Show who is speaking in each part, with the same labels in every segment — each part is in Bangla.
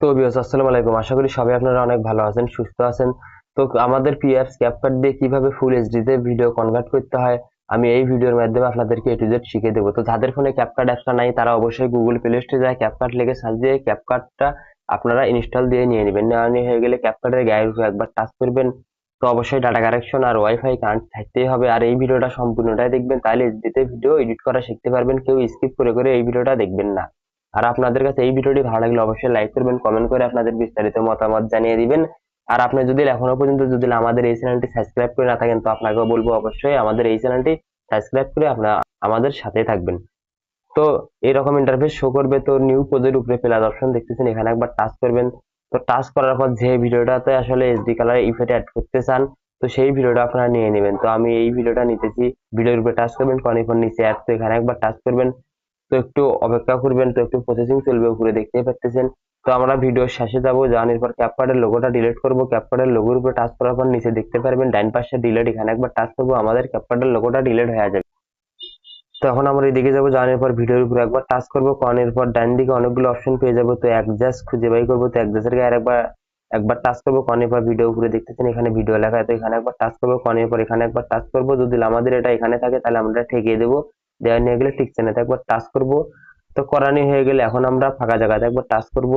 Speaker 1: তো আসসালামু আলাইকুম। আশা করি সবাই আপনারা অনেক ভালো আছেন, সুস্থ আছেন। তো আমাদের ক্যাপকাট দিয়ে কীভাবে ফুল এইচডিতে ভিডিও কনভার্ট করতে হয়, আমি এই ভিডিওর মাধ্যমে আপনাদেরকে জেড শিখিয়ে দেবো। তো যাদের ফোনে নাই, তারা অবশ্যই গুগল প্লে স্টোরে যায় ক্যাপকাট লিখে সার্চ আপনারা ইনস্টল দিয়ে নিয়ে নেবেন। নেওয়া নিয়ে হয়ে গেলে ক্যাপকাটের উপর একবার টাচ করবেন। তো অবশ্যই ডাটা কারেকশন আর ওয়াইফাই কানেক্ট থাকতেই হবে। আর এই ভিডিওটা সম্পূর্ণটাই দেখবেন, তাহলে এইচডিতে ভিডিও এডিট করা শিখতে পারবেন। কেউ স্কিপ করে করে এই ভিডিওটা দেখবেন না। আর আপনাদের কাছে এই ভিডিওটি ভালো লাগলে অবশ্যই লাইক করবেন কমেন্ট করে আপনাদের বিস্তারিত মতামত জানিয়ে দিবেন। আর আপনি যদি এখনও পর্যন্ত যদি আমাদের এই চ্যানেলটি সাবস্ক্রাইব করে না থাকেন, তো আপনাকেও বলব অবশ্যই আমাদের এই চ্যানেলটি সাবস্ক্রাইব করে আপনারা আমাদের সাথে থাকবেন। তো এরকম ইন্টারফেস শো করবে, তো নিউ পোজের উপরে প্লাস অপশন দেখতেছেন, এখানে একবার টাচ করবেন। তো টাচ করার পর যে ভিডিওটাতে আসলে এসডি কালার ইফেক্ট অ্যাড করতে চান, তো সেই ভিডিওটা আপনারা নিয়ে নেবেন। তো আমি এই ভিডিওটা নিতেছি, ভিডিওর উপরে টাচ করবেন কনিফোন নিচে অ্যাড তো এখানে একবার টাচ করবেন। তো একটু অপেক্ষা করবেন, তো একটু প্রসেসিং চলবে উপরে, দেখতেই পাচ্ছেন তো আমরা ভিডিওর শেষে যাব, যাওয়ার পর ক্যাপকার্ডের লোগোটা ডিলিট করব। ক্যাপকার্ডের লোগোর উপরে টাচ করার পর নিচে দেখতে পারবেন ডাইন পাশে ডিলিট এখানে একবার টাচ করব, আমাদের ক্যাপকার্ডের লোগোটা ডিলিট হয়ে যাবে। তো এখন আমরা এদিকে যাব, যাওয়ার পর ভিডিওর উপরে একবার টাচ করব কনের পর ডান দিকে অনেকগুলো অপশন পেয়ে যাব। তো অ্যাডজাস্ট খুঁজে বাই করব, তো অ্যাডজাস্টের গায়ে একবার একবার টাচ করব কনের পর ভিডিও উপরে দেখতেছেন এখানে ভিডিও লেখা, তো এখানে একবার টাচ করব কনের পর এখানে একবার টাচ করব। যদি আমাদের এটা এখানে থাকে, তাহলে আমরা ঠেকিয়ে দেবো। দেওয়া নিয়ে গেলে ঠিক চেনাতে একবার টাচ করব। তো করানি হয়ে গেলে এখন আমরা ফাঁকা জায়গাতে একবার টাচ করব।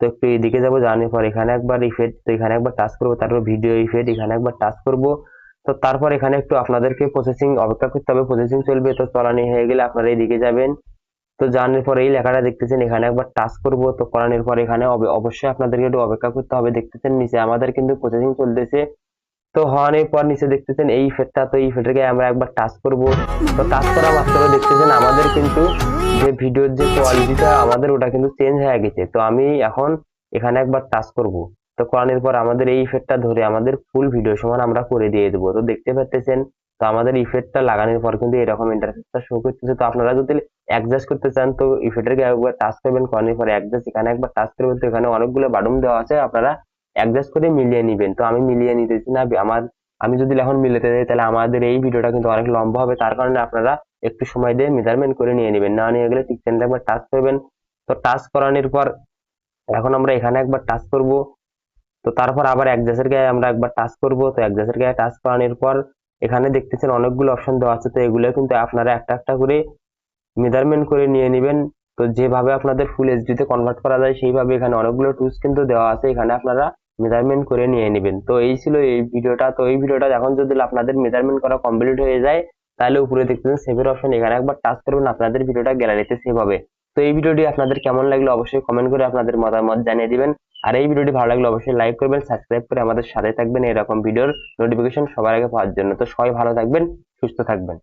Speaker 1: তো একটু এদিকে যাব জানার পর এখানে একবার ইফেক্ট তো এখানে একবার টাচ করব, তারপর ভিডিও ইফেক্ট এখানে একবার টাচ করব। তো তারপর এখানে একটু আপনাদেরকে প্রসেসিং অপেক্ষা করতে হবে প্রসেসিং চলবে। তো চলানি হয়ে গেলে আপনারা এদিকে যাবেন। তো জানার পর এই লেখাটা দেখতেছেন, এখানে একবার টাচ করব। তো করানোর পর এখানে অবশ্যই আপনাদেরকে একটু অপেক্ষা করতে হবে। দেখতেছেন নিচে আমাদের কিন্তু প্রসেসিং চলতেছে। তো হওয়ানোর পর নিচে দেখতেছেন এই ইফেক্টটা তো এই ইফেক্টটাকে আমরা একবার টাচ করব। তো টাচ করা মাত্র দেখতেছেন আমাদের কিন্তু যে ভিডিওর যে কোয়ালিটিটা আমাদের ওটা কিন্তু চেঞ্জ হয়ে গেছে। তো আমি এখন এখানে একবার টাচ করব। তো করানোর পর আমাদের এই ইফেক্টটা ধরে আমাদের ফুল ভিডিও সমান আমরা করে দিয়ে দেবো। তো দেখতে পাচ্ছেন তো আমাদের ইফেক্টটা লাগানোর পর কিন্তু এরকম ইন্টারফেসটা শো করতেছে। তো আপনারা যদি অ্যাডজাস্ট করতে চান, তো ইফেক্টের একবার টাচ করবেন। করানোর পর অ্যাডজাস্ট এখানে একবার টাচ করবেন। তো এখানে অনেকগুলো বাটন দেওয়া আছে। আপনারা অ্যাডজাস্ট করে মিলিয়ে নিবেন। তো আমি মিলিয়ে নিতেছি না, আমার, আমি যদি এখন মিলাতে যাই, তাহলে আমাদের এই ভিডিওটা কিন্তু অনেক লম্বা হবে। তার কারণে আপনারা একটু সময় দিয়ে মেজারমেন্ট করে নিয়ে নেবেন। না নিয়ে গেলে ঠিক সেন্টার একবার টাচ করবেন। তো টাচ করানোর পর এখন আমরা এখানে একবার টাচ করব। তো তারপর আবার অ্যাডজাস্টের গায়ে আমরা একবার টাচ করব। তো অ্যাডজাস্টের গায়ে টাচ করানোর পর এখানে দেখতেছেন অনেকগুলো অপশন দেওয়া আছে। তো এগুলো কিন্তু আপনারা একটা একটা করে মেজারমেন্ট করে নিয়ে নেবেন। তো যেভাবে আপনাদের ফুল এইচডিতে কনভার্ট করা যায়, সেইভাবে এখানে অনেকগুলো টুলস কিন্তু দেওয়া আছে। এখানে আপনারা মেজারমেন্ট করে নিয়ে নেবেন। তো এই ছিল এই ভিডিওটা। তো এই ভিডিওটা এখন যদি আপনাদের মেজারমেন্ট করা কমপ্লিট হয়ে যায়, তাহলে উপরে দেখতেছেন সেভের অপশন এখানে একবার টাচ করবেন, আপনাদের ভিডিওটা গ্যালারিতে সেভ হবে। তো এই ভিডিওটি আপনাদের কেমন লাগল অবশ্যই কমেন্ট করে আপনাদের মতামত জানিয়ে দিবেন। আর এই ভিডিওটি ভালো লাগলে অবশ্যই লাইক করবেন সাবস্ক্রাইব করে আমাদের সাথে থাকবেন। এরকম ভিডিওর নোটিফিকেশন সবার আগে পাওয়ার জন্য। তো সবাই ভালো থাকবেন, সুস্থ থাকবেন।